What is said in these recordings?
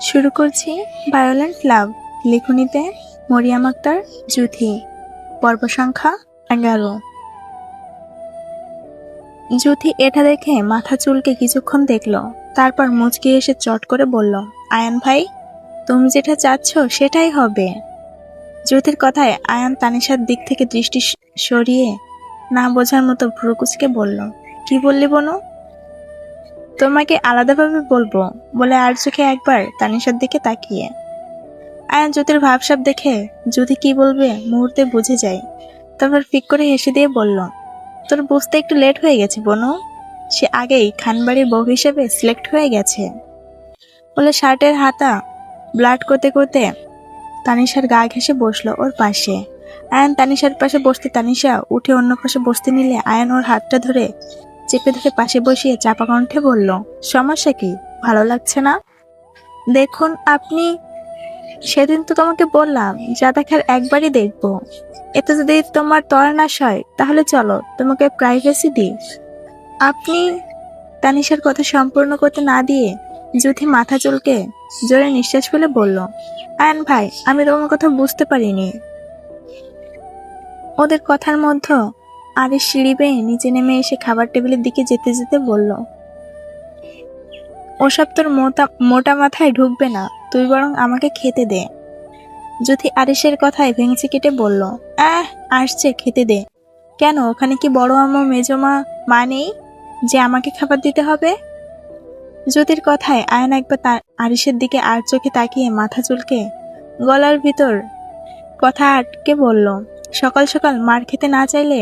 শুরু করছি violent love লেখনীতে মরিয়াম আক্তার জুথি পর্ব সংখ্যা এগারো। জুথি এটা দেখে মাথা চুলকে কিছুক্ষণ দেখল, তারপর মুচকি এসে চট করে বলল, আয়ান ভাই, তুমি যেটা চাচ্ছ সেটাই হবে। জ্যোতির কথায় আয়ান তানিশার দিক থেকে দৃষ্টি সরিয়ে না বোঝার মতো ভ্রুকুচকে বলল, কি বললি বনু? তোমাকে আলাদাভাবে বলব বলে আর চোখে একবার তানিশার দিকে তাকিয়ে। আয়ান জ্যোতির ভাবসাব দেখে যদি কি বলবে মুহূর্তে বুঝে যায়। তারপর ফিক করে হেসে দিয়ে বলল, তোর বুঝতে একটু লেট হয়ে গেছে, বনু। সে আগেই খানবাড়ির বউ হিসেবে সিলেক্ট হয়ে গেছে। বলে শার্টের হাতা ব্লাড করতে করতে তানিশার গা ঘেসে বসল ওর পাশে। আয়ান তানিশার পাশে বসতে তানিশা উঠে অন্য পাশে বসতে নিলে আয়ান ওর হাতটা ধরে চেপে ধরে পাশে বসিয়ে চাপা কণ্ঠে বলল, সমস্যা কি? ভালো লাগছে না? দেখুন, আপনি সেদিন তো তোমাকে বললাম, যা দেখার একবারই দেখব। এতে যদি তোমার তরনাশ হয়, তাহলে চলো, তোমাকে প্রাইভেসি দিই। আপনি তানিশার কথা সম্পূর্ণ করতে না দিয়ে যুথি মাথা চুলকে জোরে নিঃশ্বাস ফেলে বলল, আয়ন ভাই, আমি তোমার কথা বুঝতে পারিনি। ওদের কথার মধ্যে আরে সিঁড়ি বেয়ে নিচে নেমে এসে খাবার টেবিলের দিকে যেতে যেতে বলল, ওসব তোর মোটা মোটা মাথায় ঢুকবে না, তুই বরং আমাকে খেতে দে। যুথি আরিসের কথায় ভেঙচি কেটে বলল, আহ, আসছে, খেতে দে। কেন, ওখানে কি বড় আমা মেজমা মা নেই, যে আমাকে খাবার দিতে হবে? জ্যোতির কথায় আয়ন একবার তার আরিসের দিকে আর চোখে তাকিয়ে মাথা চুলকে গলার ভিতর কথা আটকে বলল, সকাল সকাল মার খেতে না চাইলে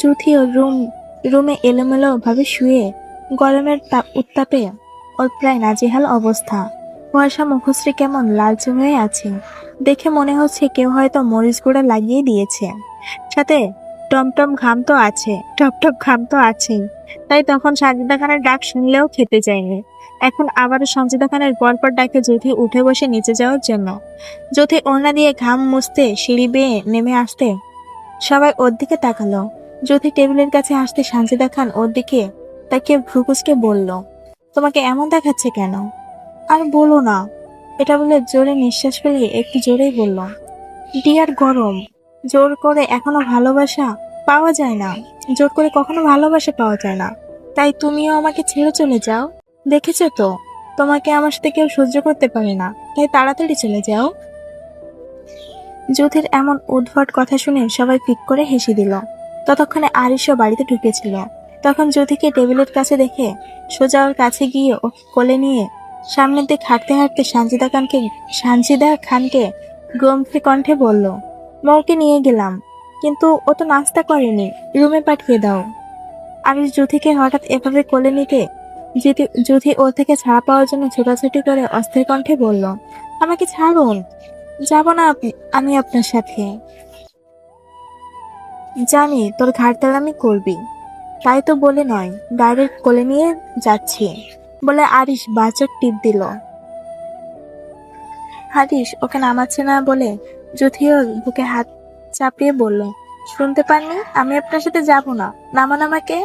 জুথিও রুম, রুমে এলোমেলো ভাবে শুয়ে গরমের তাপ উত্তাপে ওর প্রায় নাজেহাল অবস্থা। কুয়াশা মুখশ্রী কেমন লালচে হয়ে আছে। দেখে মনে হচ্ছে কেউ হয়তো মরিচ গুঁড়া লাগিয়ে দিয়েছে। সাথে টমটম ঘাম তো আছে, টপটপ ঘাম তো আছেই। তাই তখন সাজিদা খানের ডাক শুনলেও খেতে চায়নি এখন আবারও সঞ্জিদা খানের পরপর ডাকে জ্যোতি উঠে বসে নিচে যাওয়ার জন্য। জ্যোতি ওড়না দিয়ে ঘাম মুছতে সিঁড়ি বেয়ে নেমে আসতে সবাই ওর দিকে তাকালো। জ্যোতি টেবিলের কাছে আসতে সানজিদা খান ওর দিকে তাকে ভ্রুকুসকে বলল, তোমাকে এমন দেখাচ্ছে কেন? আর বলো না। এটা বলে জোরে নিঃশ্বাস ফেলে একটু জোরেই বলল, ডিয়ার গরম, জোর করে এখনও ভালোবাসা পাওয়া যায় না। জোর করে কখনো ভালোবাসা পাওয়া যায় না। তাই তুমিও আমাকে ছেড়ে চলে যাও। দেখেছ তো, তোমাকে আমার সাথে কেউ সহ্য করতে পারে না। তাই তাড়াতাড়ি চলে যাও। জ্যোতির এমন উদ্ভট কথা শুনে সবাই ফিক করে হেসে দিল। ততক্ষণে আরিশও বাড়িতে ঢুকেছিল। তখন জ্যোতিকে টেবিলের কাছে দেখে সোজা ওর কাছে গিয়ে ওকে কোলে নিয়ে সামনের দিকে হাঁটতে হাঁটতে সানজিদা খানকে সানজিদা খানকে গম্ভীর কণ্ঠে বলল, মৌকে নিয়ে গেলাম, কিন্তু ও তো নাস্তা করেনি, রুমে পাঠিয়ে দাও। আরিশ জ্যোতিকে হঠাৎ এভাবে কোলে নিতে জ্যোতি জ্যোতি ওর থেকে ছাড়া পাওয়ার জন্য ছোটাছুটি করে অস্থির কণ্ঠে বলল, আমাকে ছাড়ুন, যাব না আমি আপনার সাথে। জানি তোর ঘাড়তালামি করবি। তাই তো বলে নয় ডাইরেক্ট কোলে নিয়ে যাচ্ছি। বলে আরিশ বাচক টিপ দিল। হারিস ওকে নামাচ্ছে না বলে জ্যোতিও বুকে হাত চাপিয়ে বলল, শুনতে পাননি? আমি আপনার সাথে যাব না। নামান আমাকে?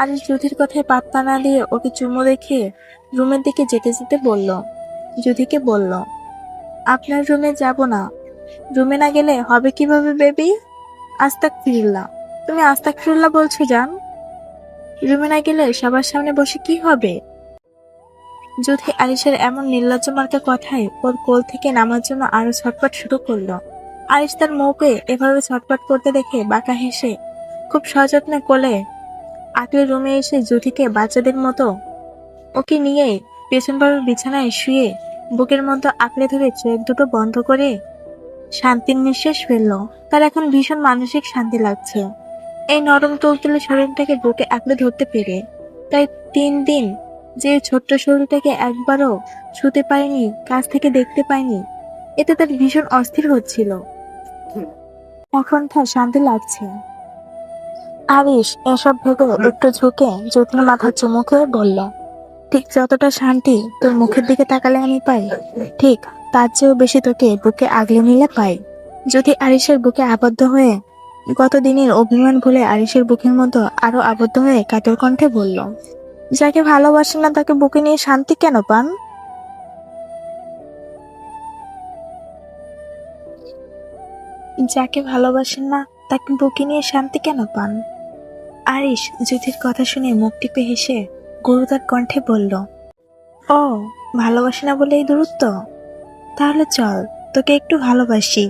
আরিশ যুধির কথায় পাত্তা না দিয়ে ওকে চুমো দেখে রুমের দিকে যেতে যেতে বলল, যুধিকে বলল, আপনার রুমে যাব না। রুমে না গেলে হবে কীভাবে, বেবি? আস্তাক ফিরুল্লাহ তুমি আস্তাক ফিরুল্লাহ বলছো, জান। রুমে না গেলে সবার সামনে বসে কি হবে? জ্যোতি আরিসের এমন নির্লজ্জ মার্কা কথায় ওর কোল থেকে নামার জন্য আরও ছটপট শুরু করল। আরিস তার মৌকে এভাবে ছটপট করতে দেখে বাঁকা হেসে খুব সযত্নে কোলে আঁকলে রুমে এসে জ্যোতিকে বাচ্চাদের মতো ওকে নিয়ে পেছনভাবে বিছানায় শুয়ে বুকের মতো আঁকড়ে ধরে চোখ দুটো বন্ধ করে শান্তির নিঃশ্বাস ফেলল। তার এখন ভীষণ মানসিক শান্তি লাগছে। এই নরম তুলতুলে শরীরটাকে বুকে আঁকড়ে ধরতে পেরে। তাই তিন দিন যে ছোট্ট শরীরটাকে একবারও ছুতে পায়নি কাছ থেকে দেখতে পায়নি এতে তার ভীষণ অস্থির হচ্ছিল। এখন তার শান্তি লাগছে। আরিস এসব ভেবে একটু ঝুঁকে জ্যোতির মাথা চুমু খেয়ে বলল, ঠিক যতটা শান্তি তোর মুখের দিকে তাকালে আমি পাই, ঠিক তার চেয়েও বেশি তোকে বুকে আগলে নিলে পাই। যদি আরিসের বুকে আবদ্ধ হয়ে গত দিনের অভিমান ভুলে আরিসের বুকের মতো আরও আবদ্ধ হয়ে কাতর কণ্ঠে বলল, যাকে ভালোবাসেন না তাকে বুকে নিয়ে শান্তি কেন পান? যাকে ভালোবাসেন না তাকে বুকে নিয়ে শান্তি কেন পান? আরিশ জ্যোতির কথা শুনে মুখ টিপে হেসে গুরুদার কণ্ঠে বলল, ও, ভালোবাসে না বলে এই দূরত্ব? তাহলে চল, তোকে একটু ভালোবাসি।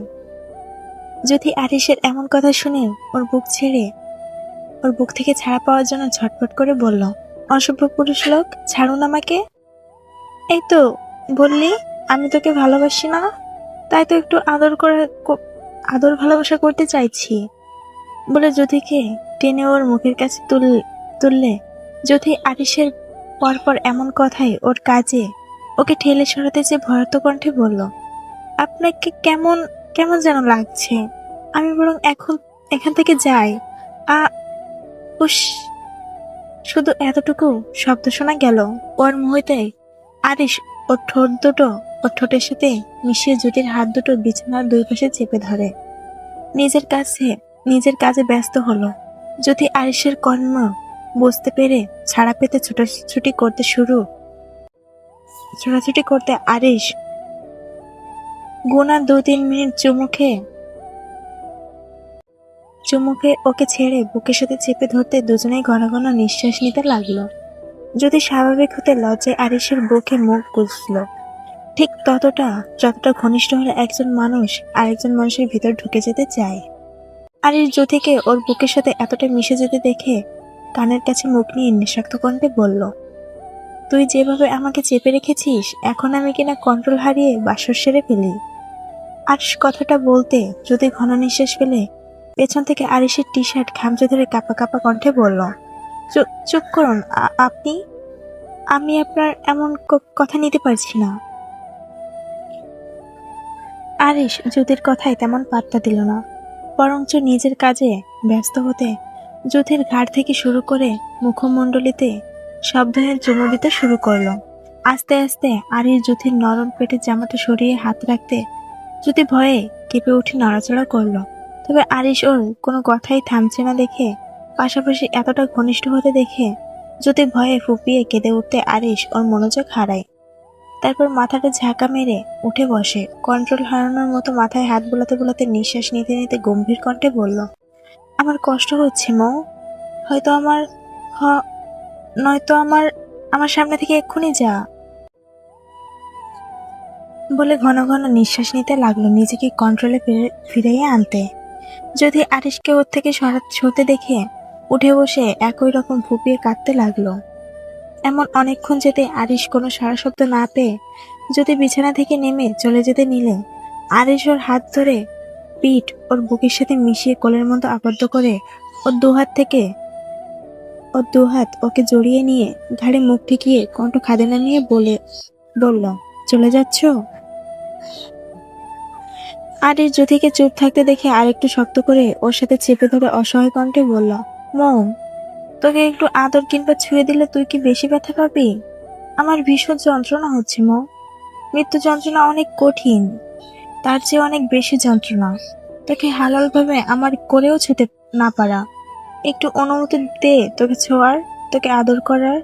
যদি আরিসের এমন কথা শুনে ওর বুক ছেড়ে, ওর বুক থেকে ছাড়া পাওয়ার জন্য ছটফট করে বলল, অসভ্য পুরুষ লোক, ছাড়ুন আমাকে? এই তো, বললি, আমি তোকে ভালোবাসি না, তাই তো একটু আদর করে আদর ভালোবাসা করতে চাইছি। বলে জ্যোতিকে টেনে ওর মুখের কাছে তুল, তুললে জ্যোতি আরিসের পরপর এমন কথাই ওর কাজে ওকে ঠেলে সরাতে যে ভয়ত কণ্ঠে বলল, আপনাকে কেমন কেমন যেন লাগছে। আমি বরং এখন, এখান থেকে যাই। আ, উস শুধু এতটুকু শব্দ শোনা গেল। ওর মুহূর্তে আরিস ওর ঠোঁট দুটো ওর ঠোঁটের সাথে মিশিয়ে জুটির হাত দুটো বিছানার দুই পাশে চেপে ধরে। নিজের কাছে, নিজের কাজে ব্যস্ত হলো। যদি আরিসের কর্ম বুঝতে পেরে ছাড়া পেতে ছোটাছুটি করতে শুরু ছোটাছুটি করতে আরিস গুনা দু তিন মিনিট চুমুখে চুমুখে ওকে ছেড়ে বুকের সাথে চেপে ধরতে দুজনেই ঘন ঘন নিঃশ্বাস নিতে লাগল। যদি স্বাভাবিক হতে লজ্জায় আরিসের বুকে মুখ গুজল, ঠিক ততটা, যতটা ঘনিষ্ঠ হলে একজন মানুষ আরেকজন মানুষের ভিতর ঢুকে যেতে চায়। আরিস জ্যোতিকে ওর বুকের সাথে এতটা মিশে যেতে দেখে কানের কাছে মুখ নিয়ে নিঃশক্ত কণ্ঠে বলল তুই যেভাবে আমাকে চেপে রেখেছিস, এখন আমি কিনা কন্ট্রোল হারিয়ে বাসর সেরে ফেলি। আরিস কথাটা বলতে যদি ঘন নিঃশ্বাস ফেলে, পেছন থেকে আরিসের টি শার্ট খামচে ধরে কাপা কাপা কণ্ঠে বলল "চুপ- করুন আপনি? আমি আপনার এমন কথা নিতে পারছি না। আরিস জ্যোতির কথায় তেমন পাত্তা দিল না, বরঞ্চ নিজের কাজে ব্যস্ত হতে জ্যোতির ঘাট থেকে শুরু করে মুখমণ্ডলিতে সব ধরনের চুমু দিতে শুরু করল। আস্তে আস্তে আরিস জ্যোতির নরম পেটের জামাটা সরিয়ে হাত রাখতে জ্যোতি ভয়ে কেঁপে উঠে নড়াচড়া করল। তবে আরিস ওর কোনো কথাই থামছে না দেখে, পাশাপাশি এতটা ঘনিষ্ঠ হতে দেখে জ্যোতি ভয়ে ফুপিয়ে কেঁদে উঠতে আরিস ওর মনোযোগ হারায়। তারপর মাথাটা ঝাঁকা মেরে উঠে বসে। কন্ট্রোল হারানোর মতো মাথায় হাত বোলাতে বোলাতে নিঃশ্বাস নিতে নিতে গম্ভীর কণ্ঠে বলল, আমার কষ্ট হচ্ছে, মৌ। হয়তো আমার হ নয়তো আমার আমার সামনে থেকে এক্ষুনি যা। বলে ঘন ঘন নিঃশ্বাস নিতে লাগল নিজেকে কন্ট্রোলে ফিরে- ফিরিয়ে আনতে। যদি আরিশকে ওর থেকে সরা সরতে দেখে, উঠে বসে একই রকম ফুপিয়ে কাঁদতে লাগল। এমন অনেকক্ষণ যেতে আরিশ কোনো সারা শব্দ না পেয়ে, যদি বিছানা থেকে নেমে চলে যেতে নিলে, আরিশ ওর হাত ধরে পিঠ ওর বুকের সাথে মিশিয়ে কোলের মতো আবদ্ধ করে ওর দুহাত থেকে ওর দুহাত ওকে জড়িয়ে নিয়ে ঘাড়ে মুখ ঠেকিয়ে কণ্ঠ খাদে নামিয়ে বলে, বলল, চলে যাচ্ছ? আরিশ জ্যোতিকে চুপ থাকতে দেখে আরেকটু শক্ত করে ওর সাথে চেপে ধরে অসহায় কণ্ঠে বলল মৌ তোকে একটু আদর কিংবা ছুঁয়ে দিলে তুই কি বেশি ব্যথা পাবি? আমার ভীষণ যন্ত্রণা হচ্ছে মৌ মৃত্যু যন্ত্রণা অনেক কঠিন, তার চেয়ে অনেক বেশি যন্ত্রণা। তোকে হালালভাবে আমার করেও ছুতে না পারা। একটু অনুমতি দে তোকে ছোঁয়ার, তোকে আদর করার।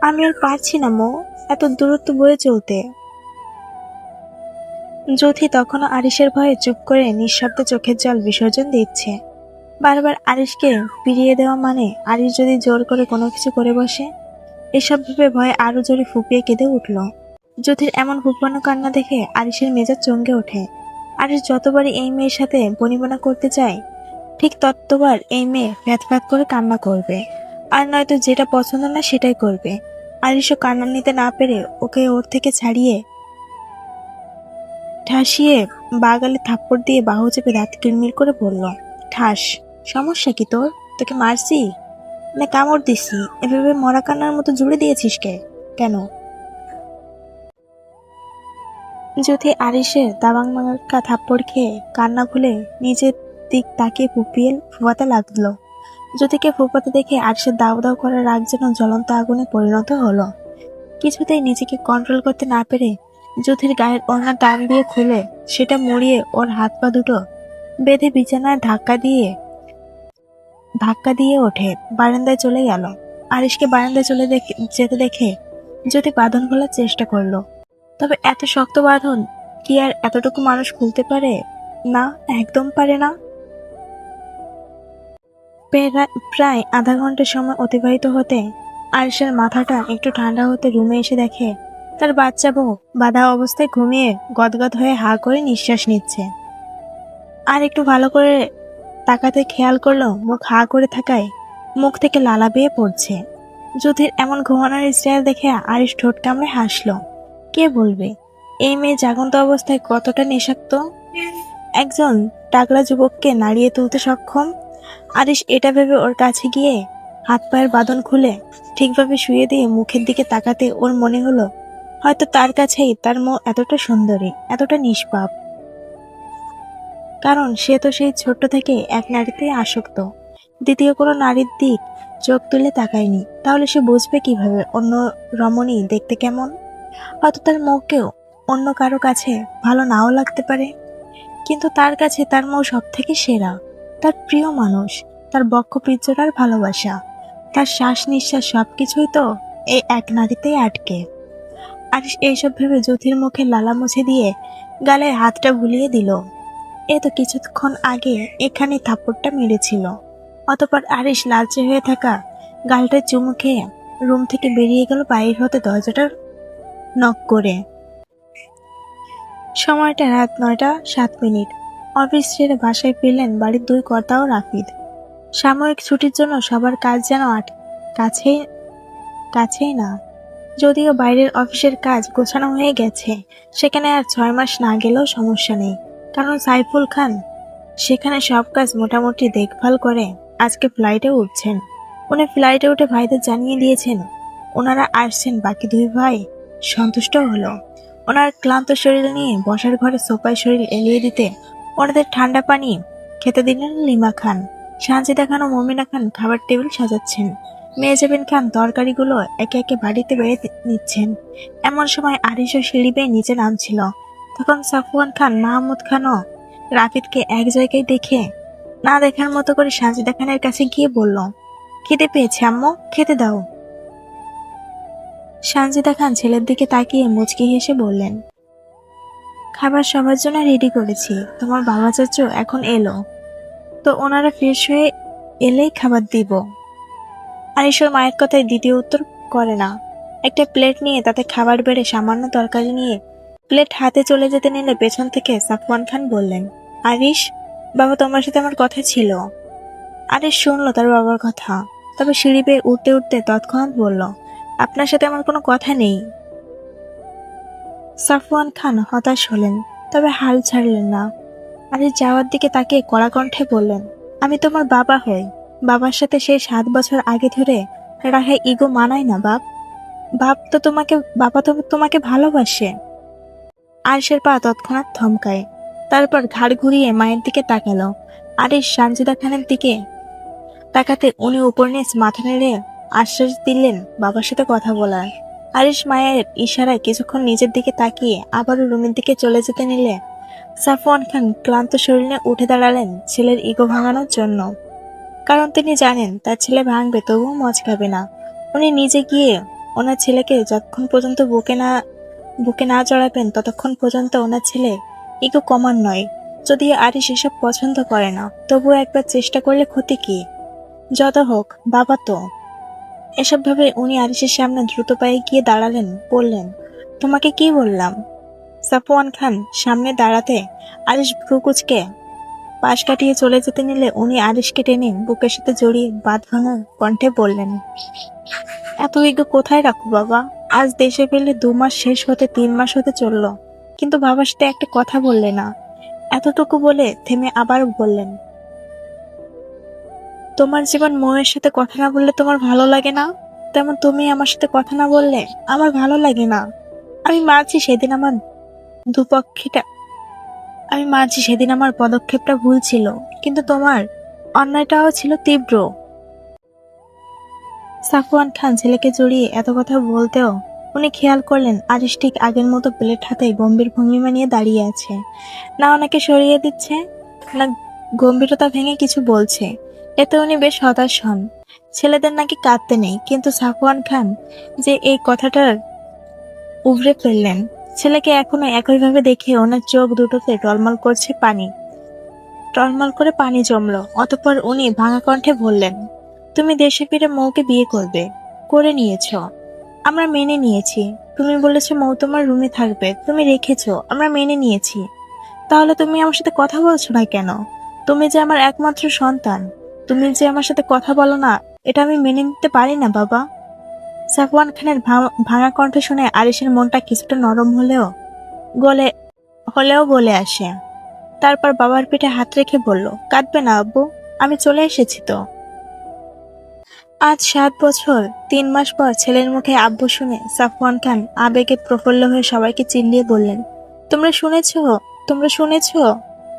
আমি আর পারছি না, মো। এত দূরত্ব বয়ে চলতে। জ্যোতি তখনও আরিসের ভয়ে চুপ করে নিঃশব্দে চোখের জল বিসর্জন দিচ্ছে। বারবার আরিশকে ফিরিয়ে দেওয়া মানে আরিশ যদি জোর করে কোনো কিছু করে বসে, এসব ভেবে ভয়ে আরও জোরে ফুপিয়ে কেঁদে উঠল। জ্যোতির এমন ফুপানো কান্না দেখে আরিশের মেজাজ চমকে ওঠে। আরিশ যতবারই এই মেয়ের সাথে বনিবনা করতে চায় ঠিক ততবার এই মেয়ে ফ্যাত ফ্যাত করে কান্না করবে। আর নয়তো যেটা পছন্দ না সেটাই করবে। আরিশও কান্না নিতে না পেরে ওকে ওর থেকে ছাড়িয়ে ঠাসিয়ে বাগালে থাপ্পড় দিয়ে বাহু চেপে দাঁত কিরমির করে বলল, ঠাস, সমস্যা কি তোর? তোকে মারছি? না কামড় দিছি এভাবে মরা কান্নার মতো জুড়ে দিয়েছিস কে? কেন? যদি আরিসের দাবাং মাঙ্গা থাপ্পড় খেয়ে কান্না ভুলে নিজের দিক তাকিয়ে ফুপিয়ে ফুপাতে লাগল। জ্যোতিকে ফুপাতে দেখে আরিসের দাও দাও করার রাগ যেন জ্বলন্ত আগুনে পরিণত হলো। কিছুতেই নিজেকে কন্ট্রোল করতে না পেরে জ্যোতির গায়ের ওড়না টান দিয়ে খুলে সেটা মুড়িয়ে ওর হাত পা দুটো বেঁধে বিছানায় ধাক্কা দিয়ে ধাক্কা দিয়ে ওঠে, বারান্দায় চলে গেল। আরিশকে বারান্দায় চলে দেখে, যেতে দেখে জ্যোতি বাঁধন খোলার চেষ্টা করল। তবে এত শক্ত বাঁধন কি আর এতটুকু মানুষ খুলতে পারে? না, একদম পারে না। প্রায় আধা ঘণ্টা সময় অতিবাহিত হতে আরিশের মাথাটা একটু ঠান্ডা হতে রুমে এসে দেখে তার বাচ্চা বউ বাধা অবস্থায় ঘুমিয়ে গদগদ হয়ে হা করে নিঃশ্বাস নিচ্ছে। আর একটু ভালো করে তাকাতে খেয়াল করল মুখ হা করে থাকায় মুখ থেকে লালা বেয়ে পড়ছে। জ্যোতির এমন ঘুমানোর স্টাইল দেখে আরিশ ঠোঁট কামড়ে হাসলো। কে বলবে? এই মেয়ে জাগন্ত অবস্থায় কতটা নেশাক্ত? একজন টাকলা যুবককে নাড়িয়ে তুলতে সক্ষম? আরিশ এটা ভেবে ওর কাছে গিয়ে হাত পায়ের বাঁধন খুলে ঠিকভাবে শুয়ে দিয়ে মুখের দিকে তাকাতে ওর মনে হলো, হয়তো তার কাছেই তার মো এতটা সুন্দরী, এতটা নিষ্পাপ। কারণ সে তো সেই ছোট্ট থেকে এক নারীতে আসক্ত। দ্বিতীয় কোনো নারীর দিক চোখ তুলে তাকায়নি, তাহলে সে বুঝবে কীভাবে অন্য রমণী দেখতে কেমন? হয়তো তার মুখকেও অন্য কারও কাছে ভালো নাও লাগতে পারে। কিন্তু তার কাছে তার মৌ সব থেকে সেরা। তার প্রিয় মানুষ, তার বক্ষ পিঞ্জরার ভালোবাসা, তার শ্বাস নিঃশ্বাস সব কিছুই তো এই এক নারীতেই আটকে। আর এইসব ভেবে জ্যোতির মুখে লালা মুছে দিয়ে গালে হাতটা বুলিয়ে দিল। এ তো কিছুক্ষণ আগে এখানে থাপ্পড়টা মেরেছিল। অতপর আরিশ লালচে হয়ে থাকা গালটা চুমু খেয়ে রুম থেকে বেরিয়ে গেল বাইর হতে দরজাটা নক করে। সময়টা রাত নয়টা সাত মিনিট। অফিস ছেড়ে বাসায় ফিরলেন বাড়ির দুই কর্তা ও রাফিদ। সাময়িক ছুটির জন্য সবার কাজ যেন আট কাছেই কাছেই না। যদিও বাইরের অফিসের কাজ গোছানো হয়ে গেছে, সেখানে আর ছয় মাস না গেলেও সমস্যা নেই। কারণ সাইফুল খান সেখানে সব কাজ মোটামুটি দেখভাল করে আজকে ফ্লাইটে উঠছেন। উনি ফ্লাইটে উঠে ভাইদের জানিয়ে দিয়েছেন, ওনারা আসছেন, বাকি দুই ভাই সন্তুষ্ট হলো। ওনার ক্লান্ত শরীর নিয়ে বসার ঘরে সোফায় শরীর এলিয়ে দিতে ওনাদের ঠান্ডা পানি খেতে দিলেন লিমা খান। সানজিদা খান ও মমিনা খান খাবার টেবিল সাজাচ্ছেন। মেয়েজাবিন খান তরকারিগুলো একে একে বাড়িতে বেড়ে নিচ্ছেন। এমন সময় আরিশ ও সিঁড়ি বেয়ে নিচে নামছিল। তখন সাফওয়ান খান, মাহমুদ খানও রাফিদকে এক জায়গায় দেখে না দেখার মতো করে সানজিদা খানের কাছে গিয়ে বলল খেতে পেয়েছে আম্মু, খেতে দাও। সানজিদা খান ছেলের দিকে তাকিয়ে মুচকি হেসে বললেন খাবার সবার জন্য রেডি করেছি। তোমার বাবা চাচু এখন এলো। তো ওনারা ফ্রেশ হয়ে এলেই খাবার দিব। আরিশোর মায়ের কথায় দ্বিতীয় উত্তর করে না। একটা প্লেট নিয়ে তাতে খাবার বেড়ে সামান্য তরকারি নিয়ে প্লেট হাতে চলে যেতে নিলে পেছন থেকে সাফওয়ান খান বললেন আরিশ বাবা তোমার সাথে আমার কথা ছিল। আরিশ শুনলো তার বাবার কথা, তবে সিঁড়ি বেয়ে উঠতে উঠতে তৎক্ষণাৎ বলল, আপনার সাথে আমার কোনো কথা নেই। সাফওয়ান খান হতাশ হলেন, তবে হাল ছাড়লেন না। আরিশ যাওয়ার দিকে তাকে কড়া কণ্ঠে বললেন, আমি তোমার বাবা হই। বাবার সাথে সেই সাত বছর আগে ধরে রাহে ইগো মানায় না, বাপ। বাপ তো তোমাকে, বাবা তো তোমাকে ভালোবাসে। আরিশের পা তৎক্ষণাৎ থমকায়। তারপর ঘাড় ঘুরিয়ে মায়ের দিকে তাকালো। আরিশ সানজিদা খানের দিকে তাকাতে উনি উপর নিচ মাথা নেড়ে আশ্বাস দিলেন বাবার সাথে কথা বলার। আরিশ মায়ের ইশারায় কিছুক্ষণ নিজের দিকে তাকিয়ে আবারও রুমের দিকে চলে যেতে নিলে। সাফওয়ান খান ক্লান্ত শরীরে উঠে দাঁড়ালেন ছেলের ইগো ভাঙানোর জন্য। কারণ তিনি জানেন, তার ছেলে ভাঙবে, তবুও মজ খাবে না। উনি নিজে গিয়ে ওনার ছেলেকে যতক্ষণ পর্যন্ত বুকে না বুকে না জড়াবেন, ততক্ষণ পর্যন্ত ওনার ছেলে ইগো কমান নয়। যদি আরিশ এসব পছন্দ করে না, তবুও একবার চেষ্টা করলে ক্ষতি কি? যত হোক, বাবা তো এসব ভাবে উনি আরিসের সামনে দ্রুত পায়ে গিয়ে দাঁড়ালেন, বললেন, তোমাকে কি বললাম? সাফওয়ান খান সামনে দাঁড়াতে আরিশ ভ্রুকুচকে পাশ কাটিয়ে চলে যেতে নিলে উনি আরিশকে টেনে বুকের সাথে জড়িয়ে বাদ ভাঙা কণ্ঠে বললেন, এত ইগো কোথায় রাখো বাবা? আজ দেশে ফেলে দু মাস শেষ হতে তিন মাস হতে চলল। কিন্তু বাবার সাথে একটা কথা বললে না। এতটুকু বলে থেমে আবার বললেন তোমার জীবন ময়ের সাথে কথা না বললে তোমার ভালো লাগে না? তেমন তুমি আমার সাথে কথা না বললে আমার ভালো লাগে না। আমি মানছি সেদিন আমার দুপক্ষেটা। আমি মানছি সেদিন আমার পদক্ষেপটা ভুল ছিল, কিন্তু তোমার অন্যায়টাও ছিল তীব্র। সাফওয়ান খান ছেলেকে জড়িয়ে এত কথা বলতেও উনি খেয়াল করলেন আরিশ ঠিক আগের মতো প্লেট হাতে গম্ভীর ভঙ্গিমা নিয়ে দাঁড়িয়ে আছে। না ওনাকে সরিয়ে দিচ্ছে, না গম্ভীরতা ভেঙে কিছু বলছে। এতে উনি বেশ হতাশ হন। ছেলেদের নাকি কাঁদতে নেই, কিন্তু সাফওয়ান খান যে এই কথাটার উবড়ে ফেললেন, ছেলেকে এখনও একইভাবে দেখে ওনার চোখ দুটোতে টলমল করছে পানি। টলমল করে পানি জমলো, অতঃপর উনি ভাঙা কণ্ঠে বললেন, তুমি দেশে ফিরে মৌকে বিয়ে করবে, করে নিয়েছো। আমরা মেনে নিয়েছি। তুমি বলেছ মৌ তোমার রুমে থাকবে, তুমি রেখেছ, আমরা মেনে নিয়েছি। তাহলে তুমি আমার সাথে কথা বলছো না কেন? তুমি যে আমার একমাত্র সন্তান। তুমি যে আমার সাথে কথা বলো না, এটা আমি মেনে নিতে পারি না, বাবা। সাফওয়ান খানের ভাঙা কণ্ঠ শুনে আরিসের মনটা কিছুটা নরম হলেও গলে হলেও বলে আসে। তারপর বাবার পিঠে হাত রেখে বলল, কাঁদবে না, আব্বু, আমি চলে এসেছি তো। আজ সাত বছর, তিন মাস পর ছেলের মুখে আব্বু শুনে সাফওয়ান খান আবেগে প্রফুল্ল হয়ে সবাইকে চিল্লিয়ে বললেন, তোমরা শুনেছো? তোমরা শুনেছ?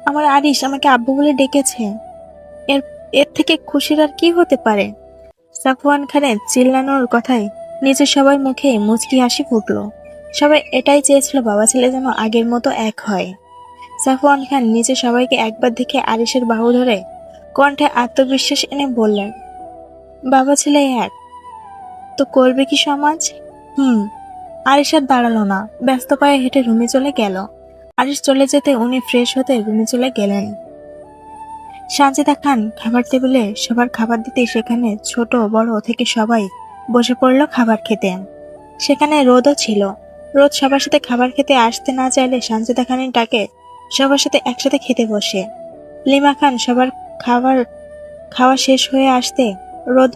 আমার আরিশ আমাকে আব্বু বলে ডেকেছে। এর থেকে খুশির আর কি হতে পারে? সাফওয়ান খানের চিল্লানোর কথায় নিজের সবার মুখে মুচকি হাসি ফুটল। সবাই এটাই চেয়েছিল বাবা ছেলে যেন আগের মতো এক হয়। সাফওয়ান খান নিজে সবাইকে একবার দেখে আরিশের বাহু ধরে কণ্ঠে আত্মবিশ্বাস এনে বললেন, বাবা ছেলে এক। তো করবে কি সমাজ? হুম। আরিশ আর দাঁড়াল না। ব্যস্ত পায়ে হেঁটে রুমে চলে গেল। আরিশ চলে যেতে উনি ফ্রেশ হতে রুমে চলে গেলেন। সানজিদা খান খাবার টেবিলে সবার খাবার দিতে সেখানে ছোট বড় থেকে সবাই বসে পড়ল খাবার খেতে। সেখানে রোদও ছিল। রোদ সবার সাথে খাবার খেতে আসতে না চাইলে সানজিদা খানের ডাকে সবার সাথে একসাথে খেতে বসে। লিমা খান সবার খাবার খাওয়া শেষ হয়ে আসতে রোদ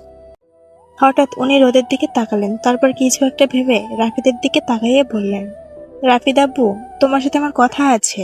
হঠাৎ উনি রোদের দিকে তাকালেন। তারপর কিছু একটা ভেবে রাফিদের দিকে তাকাইয়ে বললেন, রাফিদ আব্বু, তোমার সাথে আমার কথা আছে।